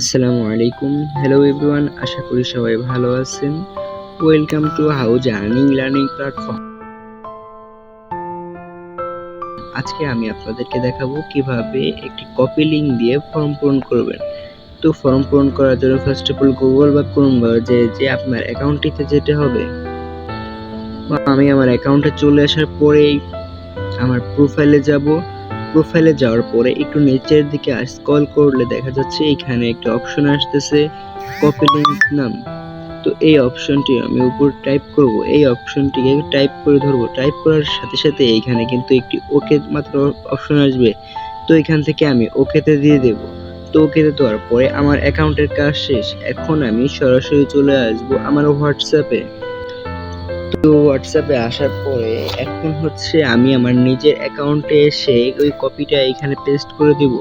আসসালামু আলাইকুম। Hello everyone আশা করি সবাই ভালো আছেন। Welcome to house earning learning platform আজকে আমি আপনাদেরকে দেখাবো কীভাবে একটি কপি লিঙ্ক দিয়ে ফর্ম পূরণ করবেন। তো ফর্ম পূরণ করার জন্য ফার্স্ট অফ অল গুগল বা ক্রোম যে যে আপনার অ্যাকাউন্টটিতে যেতে হবে। আমি আমার অ্যাকাউন্টে চলে আসার পরেই আমার প্রোফাইলে যাব। প্রোফাইলে যাওয়ার পরে একটু নিচের দিকে স্ক্রল করলে দেখা যাচ্ছে এখানে একটা অপশন আসতেছে কপি লিঙ্ক নাম। তো এই অপশনটি আমি উপর টাইপ করব। এই অপশনটিকে টাইপ করে ধরবো। টাইপ করার সাথে সাথে এইখানে কিন্তু একটি ওকে মাত্র অপশন আসবে। তো এখান থেকে আমি ওকেতে দিয়ে দেব। তো ওকেতে দেওয়ার পরে আমার অ্যাকাউন্টের কাজ শেষ। এখন আমি সরাসরি চলে আসব আমার হোয়াটসঅ্যাপে। তো হোয়াটসঅ্যাপে আসার পরে এখন হচ্ছে আমি আমার নিজের অ্যাকাউন্টে এসে ওই কপিটা এখানে পেস্ট করে দিব।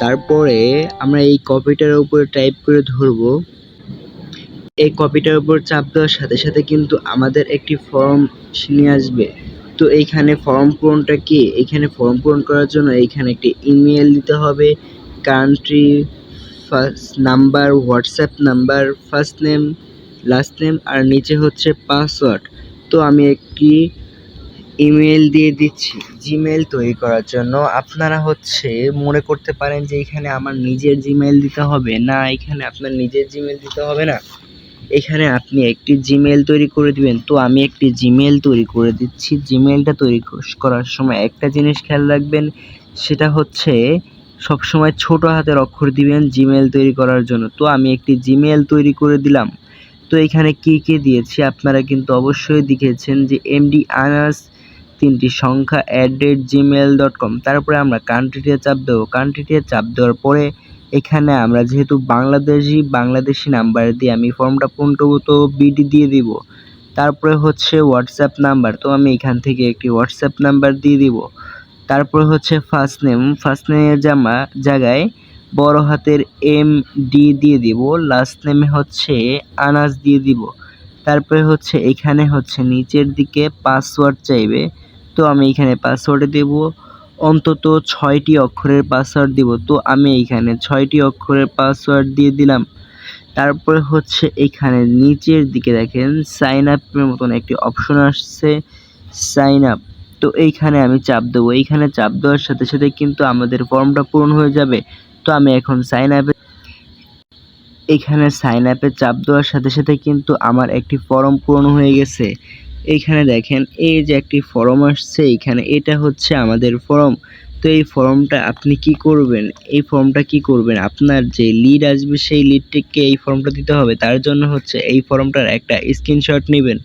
তারপরে আমরা এই কপিটার উপরে টাইপ করে ধরব। এই কপিটার উপর চাপ দেওয়ার সাথে সাথে কিন্তু আমাদের একটি ফর্ম নিয়ে আসবে। তো এইখানে ফর্ম পূরণটা কি? এইখানে ফর্ম পূরণ করার জন্য এইখানে একটি ইমেল দিতে হবে। Country first number WhatsApp number first name last name আর নিচে হচ্ছে পাসওয়ার্ড তো আমি একটি ইমেল দিয়ে দিচ্ছি জিমেল তৈরি করার জন্য। আপনারা হচ্ছে মনে করতে পারেন যে এখানে আমার নিজের জিমেল দিতে হবে। না, এখানে আপনার নিজের জিমেল দিতে হবে না। এখানে আপনি একটি জিমেল তৈরি করে দিবেন। তো আমি একটি জিমেল তৈরি করে দিচ্ছি। জিমেলটা তৈরি করার সময় একটা জিনিস খেয়াল রাখবেন, সেটা হচ্ছে সবসময় ছোট হাতের অক্ষর দিবেন জিমেল তৈরি করার জন্য। তো আমি একটি জিমেল তৈরি করে দিলাম। তো এখানে কি কি দিয়েছি? আপনারা কিন্তু অবশ্যই দেখেছেন যে এমডি আনাস তিনটি সংখ্যা at date Gmail dot com তারপরে আমরা কান্ট্রিতে চাপ দেবো। কান্ট্রিতে চাপ দেওয়ার পরে এখানে আমরা যেহেতু বাংলাদেশি বাংলাদেশি নাম্বার দিয়ে আমি ফর্মটা পূরণ করব, তো বিডি দিয়ে দিব। তারপরে হচ্ছে হোয়াটসঅ্যাপ নাম্বার তো আমি এখান থেকে একটি হোয়াটসঅ্যাপ নাম্বার দিয়ে দিব। তারপরে হচ্ছে ফার্স্ট নেম ফার্স্ট নেমের জামা জায়গায় বড় হাতের এম ডি দিয়ে দিব লাস্ট নেমে হচ্ছে আনাজ দিয়ে দিব। তারপরে হচ্ছে এখানে হচ্ছে নিচের দিকে পাসওয়ার্ড চাইবে, তো আমি এখানে পাসওয়ার্ডে দেব। অন্তত ছয়টি অক্ষরের পাসওয়ার্ড দিব, তো আমি এইখানে ছয়টি অক্ষরের পাসওয়ার্ড দিয়ে দিলাম। তারপরে হচ্ছে এখানে নিচের দিকে দেখেন সাইন আপের মতন একটি অপশন আসছে সাইন আপ তো এইখানে আমি চাপ দেবো। এইখানে চাপ দেওয়ার সাথে সাথে কিন্তু আমাদের ফর্মটা পূরণ হয়ে যাবে। তো আমি এখন সাইন আপে এখানে সাইন আপে চাপ দেওয়ার সাথে সাথে কিন্তু আমার একটি ফর্ম পূরণ হয়ে গেছে। এইখানে দেখেন, এই যে একটি ফর্ম আসছে এইখানে এটা হচ্ছে আমাদের ফর্ম তো এই ফর্মটা আপনি কি করবেন? এই ফর্মটা কি করবেন? আপনার যে লিড আসবে, সেই লিডটিকে এই ফর্মটা দিতে হবে। তার জন্য হচ্ছে এই ফর্মটার একটা স্ক্রিনশট নেবেন।